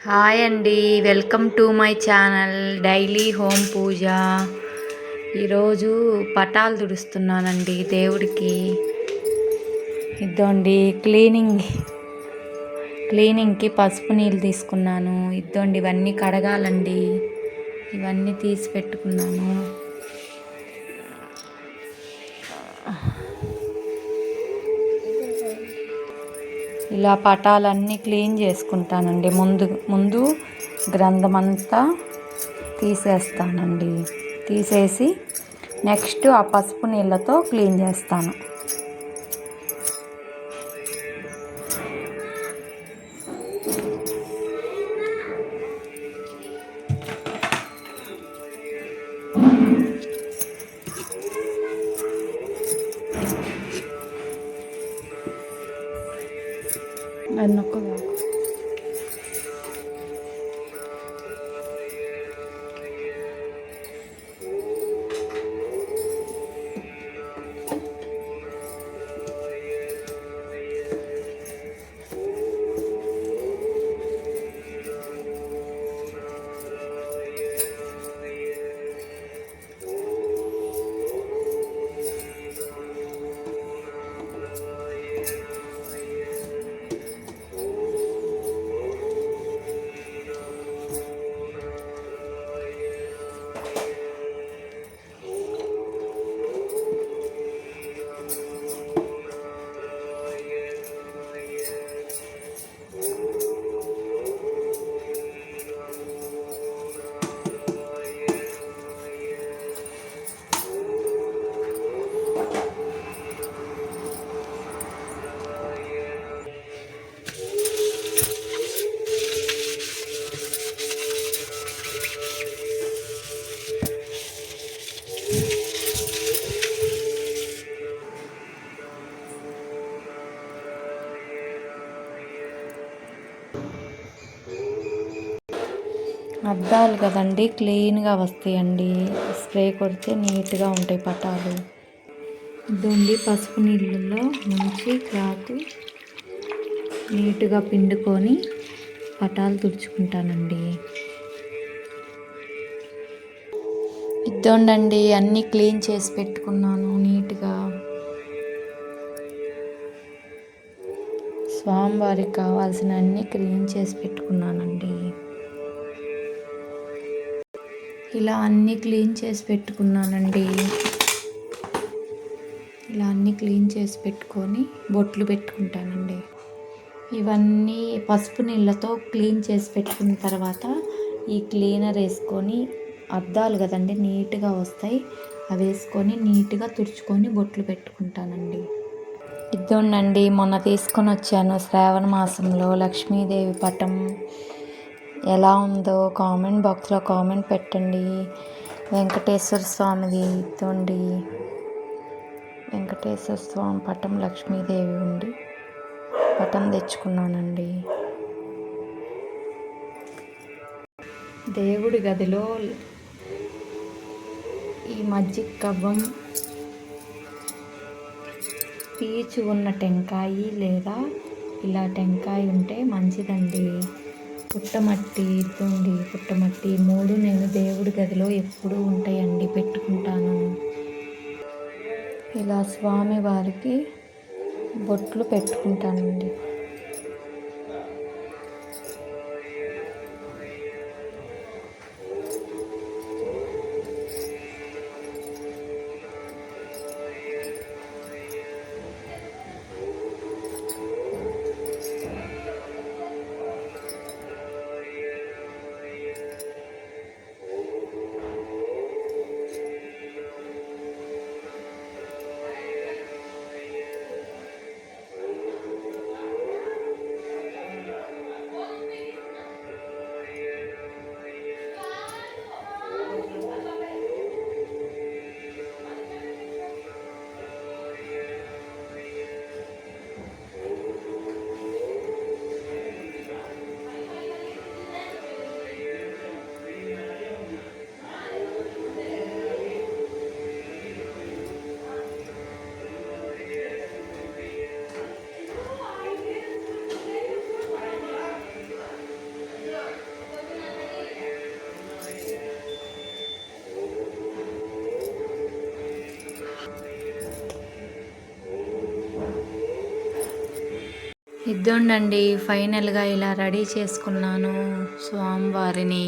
Hi అండి welcome to my channel daily home Pooja. ఈరోజు పటాలు తుడుస్తున్నానండి దేవుడికి. ఇద్దండి క్లీనింగ్ క్లీనింగ్కి పసుపు నీళ్ళు తీసుకున్నాను. ఇద్దండి ఇవన్నీ కడగాలండి. ఇవన్నీ తీసి పెట్టుకున్నాను. ఇలా పటాలన్నీ క్లీన్ చేసుకుంటానండి. ముందు ముందు గ్రంథం అంతా తీసేస్తానండి. తీసేసి నెక్స్ట్ ఆ పసుపు నీళ్ళతో క్లీన్ చేస్తాను. అద్దాలు కదండి క్లీన్గా వస్తాయండి. స్ప్రే కొడితే నీట్గా ఉంటాయి పటాలు. ఇదండి పసుపు నీళ్ళల్లో ముంచి క్లాత్ నీట్గా పిండుకొని పటాలు తుడుచుకుంటానండి. ఇద్దండి అన్నీ క్లీన్ చేసి పెట్టుకున్నాను నీట్గా. స్వామివారికి కావాల్సిన అన్నీ క్లీన్ చేసి పెట్టుకున్నానండి. ఇలా అన్నీ క్లీన్ చేసి పెట్టుకున్నానండి. ఇలా అన్నీ క్లీన్ చేసి పెట్టుకొని బొట్లు పెట్టుకుంటానండి. ఇవన్నీ పసుపు నీళ్ళతో క్లీన్ చేసి పెట్టుకున్న తర్వాత ఈ క్లీనర్ వేసుకొని అద్దాలు కదండి నీట్గా వస్తాయి. అవి వేసుకొని నీట్గా తుడుచుకొని బొట్లు పెట్టుకుంటానండి. ఇద్దండి మొన్న తీసుకొని వచ్చాను. శ్రావణ మాసంలో లక్ష్మీదేవి పటం ఎలా ఉందో కామెంట్ బాక్స్లో కామెంట్ పెట్టండి. వెంకటేశ్వర స్వామిది ఇద్దండి వెంకటేశ్వర స్వామి పటం లక్ష్మీదేవి ఉండి పటం తెచ్చుకున్నానండి. దేవుడి గదిలో ఈ మజ్జిగ కవ్వం పీచు ఉన్న టెంకాయ లేదా ఇలా టెంకాయ ఉంటే మంచిదండి. పుట్టమట్టి ఇద్దండి. పుట్టమట్టి మూడు నేను దేవుడి గదిలో ఎప్పుడూ ఉంటాయండి పెట్టుకుంటాను. ఇలా స్వామి వారికి బొట్లు పెట్టుకుంటానండి. ఇద్దండి ఫైనల్గా ఇలా రెడీ చేసుకున్నాను స్వామివారిని.